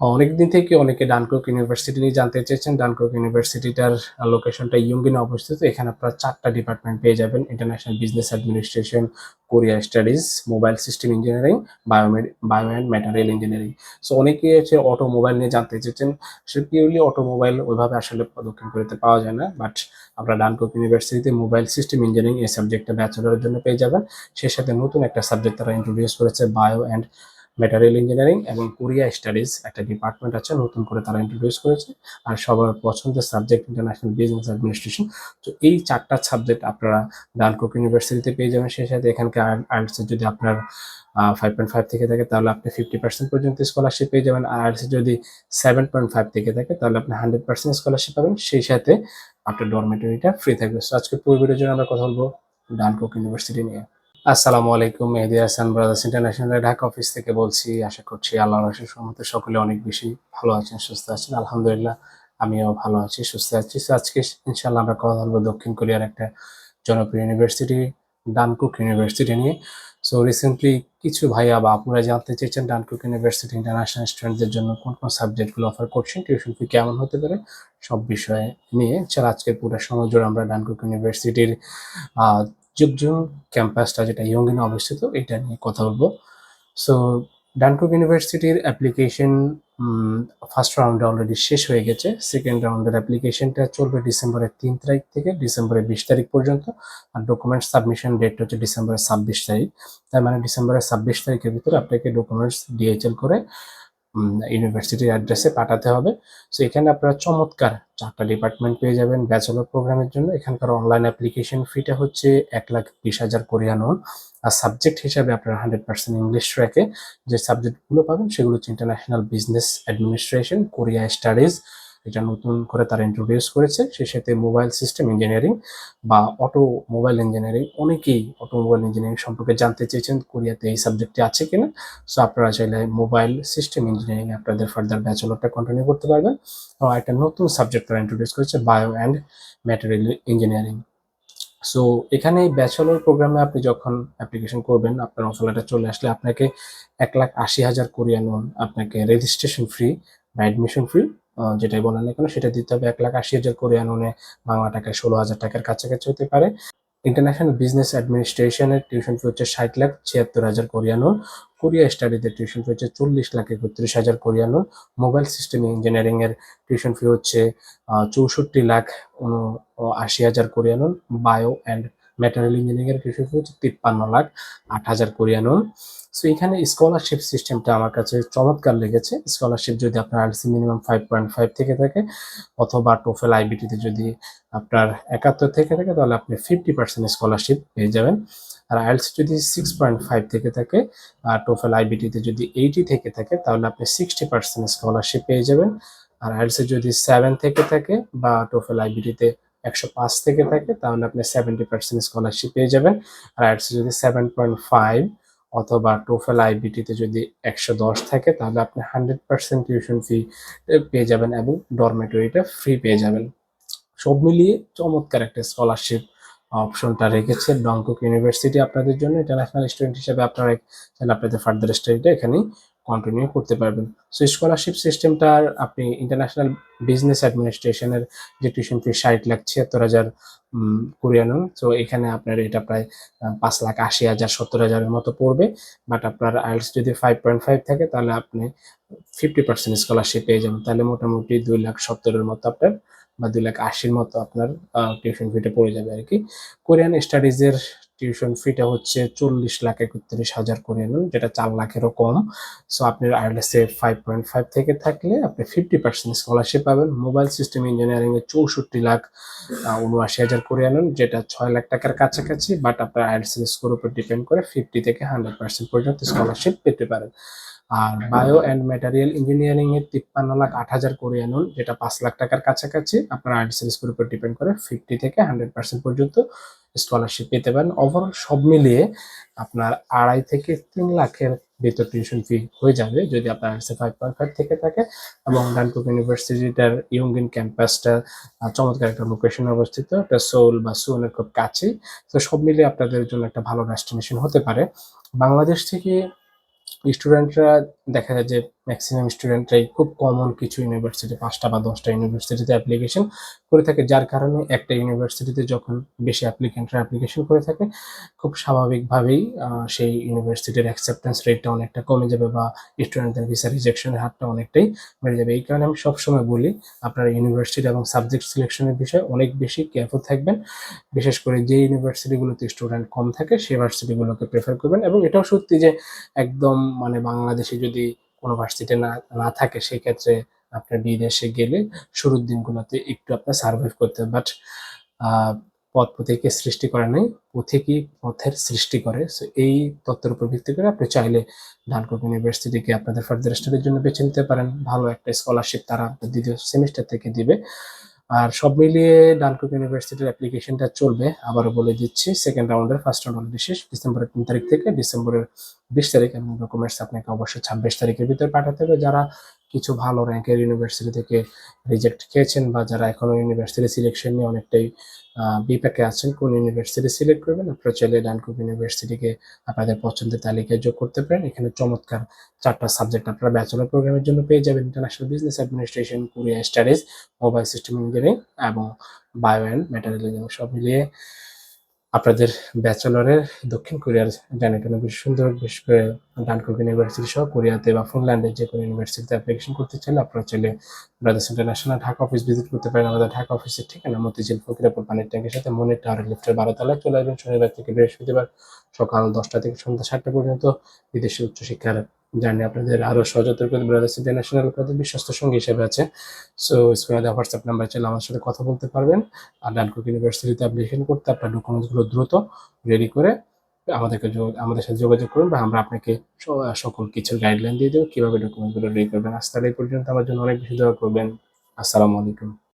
অনেকদিন থেকে অনেকে ডানকুক ইউনিভার্সিটি নিয়ে জানতে চেয়েছেন। ডানকুক ইউনিভার্সিটিটার লোকেশনটা ইয়ঙ্গিনে অবস্থিত। এখানে আপনারা চারটা ডিপার্টমেন্ট পেয়ে যাবেন। International business administration Korea studies mobile system engineering biomed bio and material engineering so অনেকে হচ্ছে অটোমোবাইল নিয়ে জানতে চেয়েছেন। সে পিওরলি অটোমোবাইল ওইভাবে আসলে দক্ষিণ কোরিয়াতে পাওয়া যায় না। বাট আপনারা ডানকুক ইউনিভার্সিটিতে মোবাইল সিস্টেম ইঞ্জিনিয়ারিং এই সাবজেক্টটা ব্যাচেলরের জন্য পেয়ে যাবেন। সেই সাথে নতুন একটা সাবজেক্ট তারা ইন্ট্রোডিউস করেছে বায়ো অ্যান্ড ম্যাটেরিয়াল ইঞ্জিনিয়ারিং এবং কোরিয়া স্টাডিজ একটা ডিপার্টমেন্ট আছে, নতুন করে তারা ইন্ট্রোডিউস করেছে আর সবার পছন্দের সাবজেক্ট ইন্টারন্যাশনাল বিজনেস অ্যাডমিনিস্ট্রেশন তো এই চারটা সাবজেক্ট আপনারা ডানকুক ইউনিভার্সিটিতে পেয়ে যাবেন। সেই সাথে এখানকার আর্টসের যদি আপনার ফাইভ পয়েন্ট ফাইভ থেকে থাকে, তাহলে আপনি ফিফটি পার্সেন্ট পর্যন্ত স্কলারশিপ পেয়ে যাবেন। আর আর্টসে যদি সেভেন পয়েন্ট ফাইভ থেকে থাকে, তাহলে আপনি হান্ড্রেড পার্সেন্ট স্কলারশিপ পাবেন। সেই সাথে আপনার ডরমেটরিটা ফ্রি থাকবে। সো আজকে পুরো ভিডিওর জন্য আমরা কথা বলব ডানকুক ইউনিভার্সিটি নিয়ে। আসসালামু আলাইকুম Mehedi Hasan brothers international Dhaka office থেকে বলছি, আশা করছি আল্লাহ রসের সম্মতে সকলে অনেক বেশি ভালো আছেন, সুস্থ আছেন। আলহামদুলিল্লাহ, আমিও ভালো আছি, সুস্থ আছি। আজকে ইনশাল্লাহ আমরা কথা বলব দক্ষিণ কোরিয়ার একটা জনপ্রিয় ইউনিভার্সিটি ডানকুক ইউনিভার্সিটি নিয়ে। সো রিসেন্টলি কিছু ভাইয়া বা আপনারা জানতে চেয়েছেন ডানকুক ইউনিভার্সিটি ইন্টারন্যাশনাল স্টুডেন্টদের জন্য কোন কোন সাবজেক্টগুলো অফার করছেন টিউশন ফি কেমন হতে পারে, সব বিষয়ে নিয়ে। ছাড়া আজকের পুরো সময় জুড়ে আমরা ডানকুক ইউনিভার্সিটির যুগজুং ক্যাম্পাসটা যেটা ইয়ঙ্গিনে অবস্থিত, এটা নিয়ে কথা বলব। সো ডানকুক ইউনিভার্সিটির অ্যাপ্লিকেশন ফার্স্ট রাউন্ডে অলরেডি শেষ হয়ে গেছে। সেকেন্ড রাউন্ডের অ্যাপ্লিকেশনটা চলবে ডিসেম্বরের তিন তারিখ থেকে ডিসেম্বরের বিশ তারিখ পর্যন্ত। আর ডকুমেন্টস সাবমিশন ডেট হচ্ছে ডিসেম্বরের ছাব্বিশ তারিখ। তার মানে ডিসেম্বরের ছাব্বিশ তারিখের ভিতরে আপনাকে ডকুমেন্টস ডিএইচএল করে ইউনিভার্সিটির অ্যাড্রেসে পাঠাতে হবে। সো এখানে আপনারা চমৎকার চারটা ডিপার্টমেন্ট পেয়ে যাবেন ব্যাচেলর প্রোগ্রামের জন্য। এখানকার অনলাইন অ্যাপ্লিকেশন ফিটা হচ্ছে এক লাখ বিশ হাজার কোরিয়ান ওন আর সাবজেক্ট হিসাবে আপনারা হান্ড্রেড পার্সেন্ট ইংলিশ রেখে যে সাবজেক্টগুলো পাবেন সেগুলো হচ্ছে international business administration Korea studies এটা নতুন করে তারা ইন্ট্রোডিউস করেছে। সেই সাথে মোবাইল সিস্টেম ইঞ্জিনিয়ারিং বা অটো মোবাইল ইঞ্জিনিয়ারিং অনেকেই অটোমোবাইল ইঞ্জিনিয়ারিং সম্পর্কে জানতে চেয়েছেন, কোরিয়াতে এই সাবজেক্টটি আছে কিনা। সো আপনারা চাইলে মোবাইল সিস্টেম ইঞ্জিনিয়ারিং আপনাদের ফার্দার ব্যাচেলরটা কন্টিনিউ করতে পারবেন। এবং একটা নতুন সাবজেক্ট তারা ইন্ট্রোডিউস করেছে bio and material engineering so এখানে ব্যাচেলর প্রোগ্রামে আপনি যখন অ্যাপ্লিকেশন করবেন, আপনার অফার লেটার চলে আসলে আপনাকে এক লাখ আশি হাজার কোরিয়ান আপনাকে রেজিস্ট্রেশন ফ্রি বা অ্যাডমিশন ফ্রি যেটাই বলেন না কেন, সেটা দিতে হবে এক লাখ আশি হাজার কোরিয়ান ওনে বাংলা টাকায় ষোলো হাজার টাকার কাছাকাছি হতে পারে। ইন্টারন্যাশনাল বিজনেস অ্যাডমিনিস্ট্রেশনের টিউশন ফি হচ্ছে ষাট লাখ ছিয়াত্তর হাজার কোরিয়ান কোরিয়া স্টাডিতে টিউশন ফি হচ্ছে চল্লিশ লাখ একত্রিশ হাজার কোরিয়ান মোবাইল সিস্টেম ইঞ্জিনিয়ারিং এর টিউশন ফি হচ্ছে চৌষট্টি লাখ আশি হাজার Korean bio and material engineering এর ফি হচ্ছে তিপ্পান্ন লাখ আট হাজার কোরিয়ান সো এখানে স্কলারশিপ সিস্টেমটা আমার কাছে চমৎকার লেগেছে। স্কলারশিপ যদি আপনার IELTS minimum five point five থেকে থাকে, অথবা টোফেল আইবিটিতে যদি আপনার একাত্তর থেকে থাকে, তাহলে আপনি ফিফটি পার্সেন্ট স্কলারশিপ পেয়ে যাবেন। আর আইএলসি যদি সিক্স পয়েন্ট ফাইভ থেকে থাকে, আর টোফেল আইবিটিতে যদি এইটি থেকে থাকে, তাহলে আপনি সিক্সটি পার্সেন্ট স্কলারশিপ পেয়ে যাবেন। আর আইএলসি যদি সেভেন থেকে থাকে, বা টোফেল আইবিটিতে একশো পাঁচ থেকে থাকে, তাহলে আপনি সেভেন্টি পার্সেন্ট স্কলারশিপ পেয়ে যাবেন। আর আইএলসি যদি সেভেন পয়েন্ট ফাইভ অথবা টোফেল আইবিটিতে যদি একশো দশ থাকে, তাহলে আপনি হান্ড্রেড পার্সেন্ট টিউশন ফি পেয়ে যাবেন এবং ডরমেটরিটা ফ্রি পেয়ে যাবেন। সব মিলিয়ে চমৎকার একটা স্কলারশিপ অপশনটা রেখেছে ডংকুক ইউনিভার্সিটি আপনাদের জন্য। ইন্টারন্যাশনাল স্টুডেন্ট হিসেবে আপনারা চাইলে আপনাদের ফার্দার স্টাডিটা এখানেই কন্টিনিউ করতে পারবেন। সো স্কলারশিপ সিস্টেমটার আপনি ইন্টারন্যাশনাল বিজনেস অ্যাডমিনিস্ট্রেশনের যে টিউশন ফি ষাট লাখ ছিয়াত্তর হাজার কোরিয়ানো তো এখানে আপনার এটা প্রায় পাঁচ লাখ আশি হাজার, সত্তর হাজারের মতো পড়বে। বাট আপনার আইএলস যদি ফাইভ পয়েন্ট ফাইভ থাকে, তাহলে আপনি ফিফটি পার্সেন্ট স্কলারশিপ পেয়ে যাবেন। তাহলে মোটামুটি দুই লাখ সত্তরের মতো আপনার বা দুই লাখ আশির মতো আপনার টিউশন ফিটা পড়ে যাবে আর কি। কোরিয়ান স্টাডিজের টিউশন ফিটা হচ্ছে চল্লিশ লাখ একত্রিশ হাজার কোরিয়ান যেটা চার লাখেরও কম। সো আপনি আইএলএসে ফাইভ পয়েন্ট ফাইভ থেকে থাকলে আপনি ফিফটি পার্সেন্ট স্কলারশিপ পাবেন। মোবাইল সিস্টেম ইঞ্জিনিয়ারিং এ চৌষট্টি লাখ উনআশি হাজার কোরিয়ান যেটা ছয় লাখ টাকার কাছাকাছি বাট আপনার আইএলএস স্কোর উপর ডিপেন্ড করে ফিফটি থেকে হান্ড্রেড পার্সেন্ট পর্যন্ত স্কলারশিপ পেতে পারেন। আর বায়ো অ্যান্ড ম্যাটেরিয়াল ইঞ্জিনিয়ারিং এর তিপ্পান্ন লাখ আট হাজার করে আনুন যেটা পাঁচ লাখ টাকার কাছাকাছি, আপনার আর্টস স্কুলের উপর ডিপেন্ড করে ফিফটি থেকে হান্ড্রেড পার্সেন্ট পর্যন্ত স্কলারশিপ পেতে পারেন। ওভারঅল সব মিলিয়ে আপনার আড়াই থেকে তিন লাখের ভেতর টিউশন ফি হয়ে যাবে যদি আপনার আর্টসে ফাইভ পয়েন্ট ফাইভ থেকে থাকে এবং ডানকুক ইউনিভার্সিটিটার ইয়ঙ্গিন ক্যাম্পাসটা চমৎকার একটা লোকেশন অবস্থিত। এটা সোল বা সুনের খুব কাছেই। তো সব মিলিয়ে আপনাদের জন্য একটা ভালো ডেস্টিনেশন হতে পারে। বাংলাদেশ থেকে স্টুডেন্টরা দেখা যায় যে ম্যাক্সিমাম স্টুডেন্টরাই খুব কমন কিছু ইউনিভার্সিটি পাঁচটা বা দশটা ইউনিভার্সিটিতে অ্যাপ্লিকেশন করে থাকে। যার কারণে একটা ইউনিভার্সিটিতে যখন বেশি অ্যাপ্লিকেন্টরা অ্যাপ্লিকেশন করে থাকে, খুব স্বাভাবিকভাবেই সেই ইউনিভার্সিটির অ্যাকসেপ্টেন্স রেটটা অনেকটা কমে যাবে বা স্টুডেন্টদের ভিসা রিজেকশনের হারটা অনেকটাই বেড়ে যাবে। এই কারণে আমি সবসময় বলি, আপনারা ইউনিভার্সিটি এবং সাবজেক্ট সিলেকশনের বিষয়ে অনেক বেশি কেয়ারফুল থাকবেন। বিশেষ করে যে ইউনিভার্সিটিগুলোতে স্টুডেন্ট কম থাকে সেই ভার্সিটিগুলোকে প্রেফার করবেন। এবং এটাও সত্যি যে একদম মানে বাংলাদেশে যদি কোনো ভার্সিটি না না থাকে, সেক্ষেত্রে আপনার বিদেশে গেলে শুরুর দিনগুলোতে একটু আপনার সার্ভাইভ করতে হবে। বাট পথ পথিকে সৃষ্টি করে নাই পথিকই পথের সৃষ্টি করে। সো এই তত্ত্বের উপর ভিত্তি করে আপনি চাইলে ডানকুক ইউনিভার্সিটিকে আপনাদের ফার্দার স্টাডির জন্য বেছে নিতে পারেন। ভালো একটা স্কলারশিপ তারা দ্বিতীয় সেমিস্টার থেকে দিবে। আর সব মিলিয়ে ডানকুক ইউনিভার্সিটির অ্যাপ্লিকেশনটা চলবে। আবারও বলে দিচ্ছি সেকেন্ড রাউন্ডের ফার্স্ট রাউন্ড অলরেডি শেষ ডিসেম্বরের তিন তারিখ থেকে ডিসেম্বরের বিশ তারিখ এবং ডকুমেন্টস আপনাকে অবশ্যই ছাব্বিশ তারিখের ভিতরে পাঠাতে হবে। যারা কিছু ভালো র্যাঙ্কের ইউনিভার্সিটি থেকে রিজেক্ট খেয়েছেন বা যারা এখনও ইউনিভার্সিটি সিলেকশন নিয়ে অনেকটাই বিপাকে আছেন, কোন ইউনিভার্সিটি সিলেক্ট করবেন? আপনারা চাইলে ডানকুক ইউনিভার্সিটিকে আপনাদের পছন্দের তালিকায় যোগ করতে পারেন। এখানে চমৎকার চারটা সাবজেক্ট আপনারা ব্যাচেলর প্রোগ্রামের জন্য পেয়ে যাবেন। International business administration Korea studies mobile system engineering এবং বায়ো অ্যান্ড ম্যাটেরিয়ালিজম সব মিলিয়ে আপনাদের ব্যাচেলরের দক্ষিণ কোরিয়ার জায়গাটা বেশ সুন্দর বিশেষ করে ডানকুক ইউনিভার্সিটি সহ কোরিয়াতে বা ফিনল্যান্ডের যে কোনো ইউনিভার্সিটিতে অ্যাপ্লিকেশন করতে চাইলে আপনারা চাইলে brothers international Dhaka office visit করতে পারেন। আমাদের ঢাকা অফিসের ঠিকানা মতিঝিল ফকিরাপুর পানির ট্যাঙ্কের সাথে মনের লিফটের বারো তলায় চলে আসবেন। শনিবার থেকে বৃহস্পতিবার সকাল দশটা থেকে সন্ধ্যা সাতটা পর্যন্ত বিদেশি উচ্চশিক্ষার জার্নি আপনাদের আরও করে ব্রাদার্স ইন্টারন্যাশনাল বিশ্বস্ত সঙ্গী হিসেবে আছে। সো স্ক্রিনে দেওয়া হোয়াটসঅ্যাপ নাম্বার চাইলে আমার সাথে কথা বলতে পারবেন। আর ডানকুক ইউনিভার্সিটিতে অ্যাপ্লিকেশন করতে আপনার ডকুমেন্টসগুলো দ্রুত রেডি করে আমাদেরকে আমাদের সাথে যোগাযোগ করুন বা আমরা আপনাকে সকল কিছু গাইডলাইন দিয়ে দেবো। কীভাবে ডকুমেন্টগুলো রেডি করবেন? আজ তাহলে পর্যন্ত। আমার জন্য অনেক বেশি দোয়া করবেন। আসসালামু আলাইকুম।